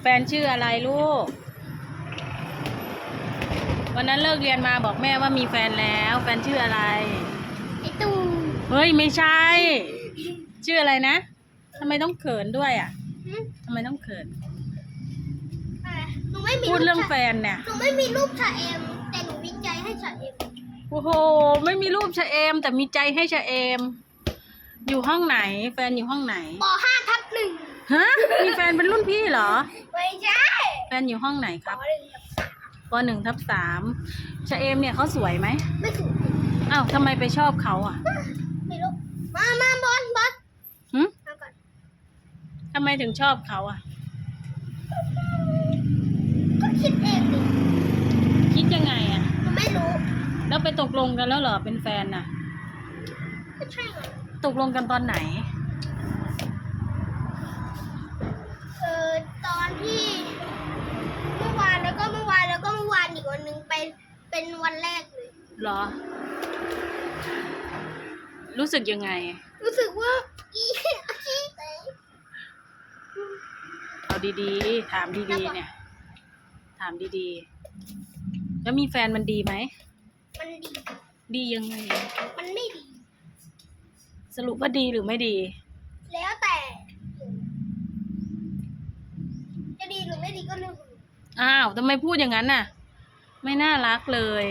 แฟนชื่ออะไรลูก วันนั้นเลิกเรียนมาบอกแม่ว่ามีแฟนแล้ว แฟนชื่ออะไร ไอตูเฮ้ยไม่ใช่ ชื่ออะไรนะทำไมต้องเขินด้วยอะหึทำไมต้องเขินอะไรหนูไม่มีพูดเรื่องชาแฟนเนี่ย หนูไม่มีรูปชาเอม แต่หนูวิจัยให้ชาเอม โอ้โห ไม่มีรูปชะเอม แต่มีใจให้ชะเอม อยู่ห้องไหน แฟนอยู่ห้องไหน ปห้าทับหนึ่ง ฮะ มีแฟนเป็นรุ่นพี่เหรอ ไม่ใช่แฟนอยู่ห้องไหนคปรับหนึ่งทับสามปหนึ่งทับสามชะเอมเนี่ยเขาสวยไหมไม่ถูกอ้าวทำไมไปชอบเขาอะ ไม่รู้ มามาบอลบอลหึมาก่อนทำไมถึงชอบเขาอะ ก็คิดเองดิคิดยังไงอะหนูไม่รู้ แล้วไปตกลงกันแล้วเหรอเป็นแฟนน่ะ ก็ใช่ไงตกลงกันตอนไหน เออตอนที่เมื่อวานแล้วก็เมื่อวานแล้วก็เมื่อวานอีกวันหนึ่งไปเป็นวันแรกเลย เหรอ รู้สึกยังไง รู้สึกว่าอีอาชีพเอาดีๆ ถามดีๆ เนี่ย ถามดีๆ แล้วมีแฟนมันดีไหม มันดี ดียังไง มันไม่ดี สรุปว่าดีหรือไม่ดี แล้วแต่ จะดีหรื ได้ดีก็หนึ่งอ้าวทำไมพูดอย่างนั้นน่ะ ไม่น่ารักเลย